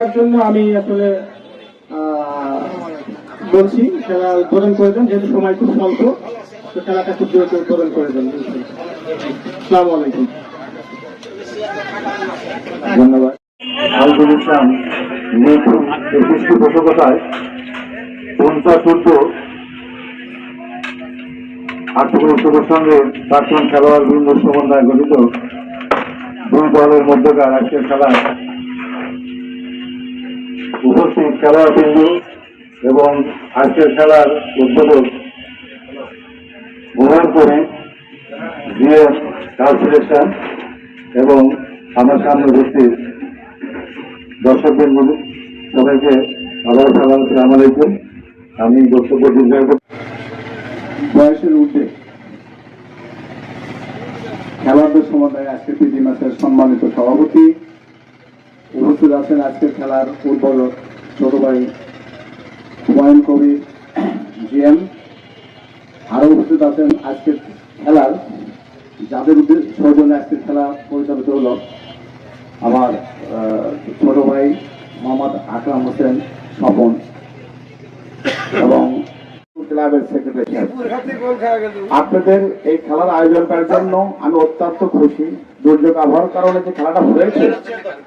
জন্য আমি আসলে বলছি, খেলা উদ্বোধন করে দেন, যেহেতু সময় খুব স্বল্প, তো খেলাটা খুব উদ্বোধন করে দেন। আসসালামু আলাইকুম। ধন্যবাদ। ইসলাম পঞ্চাশ সঙ্গে প্রাক্তন খেলোয়াড় বৃন্দ সমন্বয় গঠিত দুই দলের মধ্যকার আজকের খেলায় উপস্থিত খেলোয়াড় বিন্দু এবং আজকের খেলার উদ্বোধক ভ্রমণ করে জিএম কাল এবং আমার সামনে উপস্থিত দর্শকদের বলি সবাইকে আবার সালাম সালাম আলাইকুম। আমি বক্তব্য দীর্ঘায়িত বয়সের ঊর্ধ্বে খেলোয়াড়দের সমন্বয়ে আজকের পিজি ম্যাচের সম্মানিত সভাপতি উপস্থিত আছেন আজকের খেলার উদ্বোধক ছোট ভাই হুমায়ুন কবির, জিএম। আরও উপস্থিত আছেন আজকের খেলার। যাদের উদ্দেশ্যে সৌজন্যে আজকের খেলা পরিচালিত হলো, আমার ছোট ভাই মোহাম্মদ আকরাম হোসেন স্বপন। এবং ক্লাবের সেক্রেটারি আপনাদের এই খেলার আয়োজন করার জন্য আমি অত্যন্ত খুশি দুর্যোগ আবহাওয়ার কারণে যে খেলাটা হয়েছে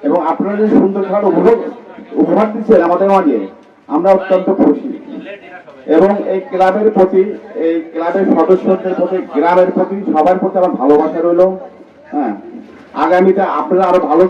এবং আপনারা যে সুন্দর খেলাটা উপভোগ উপহার দিচ্ছেন আমাদের মাঝে আমরা অত্যন্ত খুশি। এবং এই ক্লাবের প্রতি এই ক্লাবের সদস্যদের প্রতি গ্রামের প্রতি সবার প্রতি আমার ভালোবাসা রইল। হ্যাঁ আগামীতে আপনারা আরও ভালো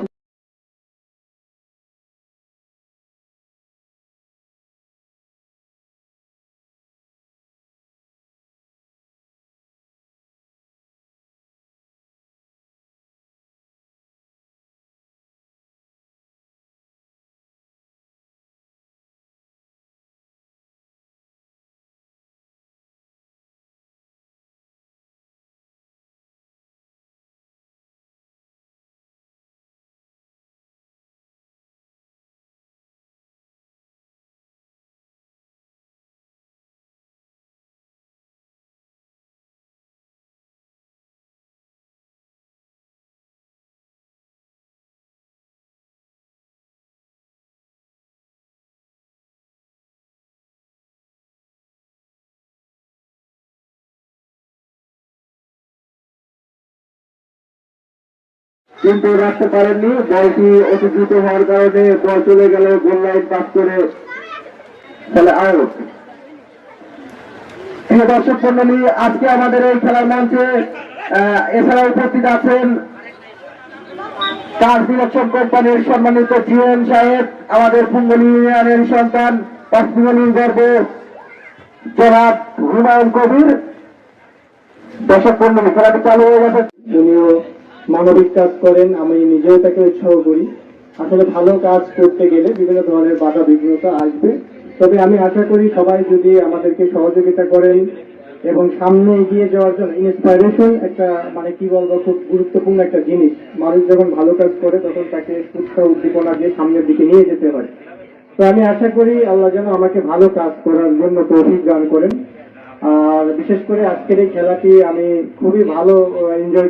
কিন্তু রাখতে পারেননি। বলটি অতি দ্রুত হওয়ার কারণে বল চলে গেল গোল লাইন পাস করে ফলে প্রিয় দর্শক মন্ডলী, আজকে আমাদের এই খেলার মঞ্চে এছাড়া উপস্থিত আছেন কার সিলেকশন কোম্পানির সম্মানিত জিএম সাহেব, আমাদের পুঙ্গলি ইউনিয়নের সন্তান পাঁচপুঙ্গলির গর্ব, জনাব হুমায়ুন কবির। দর্শক মন্ডলী, খেলাটি চালু হয়ে গেছে। মানবিক কাজ করেন, আমি নিজেও তাকে উৎসাহ করি। আসলে ভালো কাজ করতে গেলে বিভিন্ন ধরনের বাধা বিঘ্নতা আসবে। তবে আমি আশা করি সবাই যদি আমাদেরকে সহযোগিতা করেন এবং সামনে এগিয়ে যাওয়ার জন্য ইন্সপাইরেশন একটা মানে কি বলব, খুব গুরুত্বপূর্ণ একটা জিনিস। মানুষ যখন ভালো কাজ করে, তখন তাকে উৎসাহ, উদ্দীপনা দিয়ে সামনের দিকে নিয়ে যেতে হয়। তো আমি আশা করি আল্লাহ যেন আমাকে ভালো কাজ করার জন্য তৌফিক দান করেন। আর বিশেষ করে আজকের এই খেলাটি আমি খুবই ভালো এনজয়